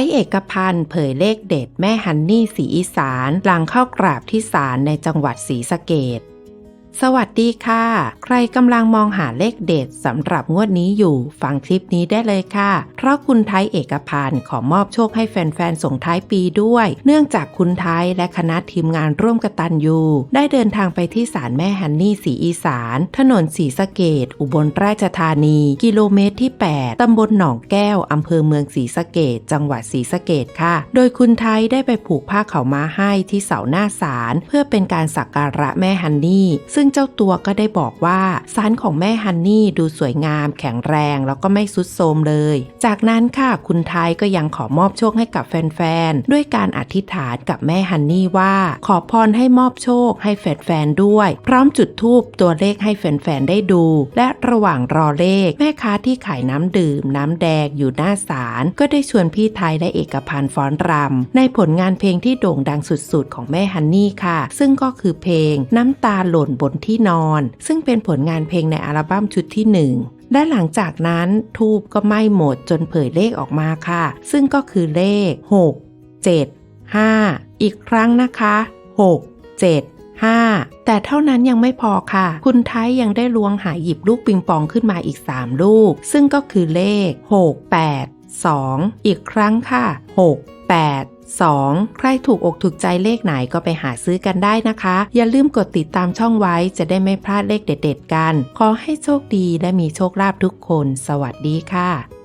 ยเอกพันธ์เผยเลขเด็ดแม่ฮันนี่สีอีสานหลังเข้ากราบที่ศาลในจังหวัดศรีสะเกด สวัสดีค่ะ ใครกำลังมองหาเลขเด็ดสำหรับงวดนี้อยู่ ฟังคลิปนี้ได้เลยค่ะ เพราะคุณไทยเอกพันธ์ขอมอบโชคให้แฟนๆ ส่งท้ายปีด้วย เนื่องจากคุณไทยและคณะทีมงานร่วมกตันยูได้เดินทางไปที่ศาลแม่ฮันนี่สีอีสาน ถนนสีสะเกดอุบลราชธานี กิโลเมตรที่ 8 ตำบลหนองแก้วอำเภอเมืองศรีสะเกดจังหวัดศรีสะเกดค่ะ โดยคุณไทยได้ไปผูกผ้าเขามาให้ที่เสาหน้าศาลเพื่อเป็นการสักการะแม่ฮันนี่ซึ่งึ่งเจ้าตัวก็ได้บอกว่าศาลของแม่ฮันนี่ดูสวยงาม แข็งแรง แล้วก็ไม่สุดโทมเลย จากนั้นค่ะคุณไทยก็ยังขอมอบโชคให้กับแฟนๆ ด้วยการอธิษฐานกับแม่ฮันนี่ว่า ขอพรให้มอบโชคให้แฟนๆ ด้วย พร้อมจุดธูปตัวเลขให้แฟนๆ ได้ดู และระหว่างรอเลข แม่ค้าที่ขายน้ำดื่ม น้ำแดงอยู่หน้าศาลก็ได้ชวนพี่ไทยและเอกพันธ์ฟ้อนรำในผลงานเพลงที่โด่งดังสุดๆ ของแม่ฮันนี่ค่ะ ซึ่งก็คือเพลงน้ำตาหล่นบนที่นอน ซึ่งเป็นผลงานเพลงในอัลบั้มชุดที่หนึ่งและหลังจากนั้นทูบก็ไหม้หมดจนเผยเลขออกมาค่ะ ซึ่งก็คือเลข 6 7 5 อีกครั้งนะคะ 6 7 5 แต่เท่านั้นยังไม่พอค่ะ คุณไทยยังได้ลวงหาหยิบลูกปิงปองขึ้นมาอีก 3 ลูก ซึ่งก็คือเลข 6 8 2 อีกครั้งค่ะ 6 8 2 ใครถูกอกถูกใจเลขไหนก็ไปหาซื้อกันได้นะคะ อย่าลืมกดติดตามช่องไว้จะได้ไม่พลาดเลขเด็ด ๆ กัน ขอให้โชคดีและมีโชคลาภทุกคน สวัสดีค่ะ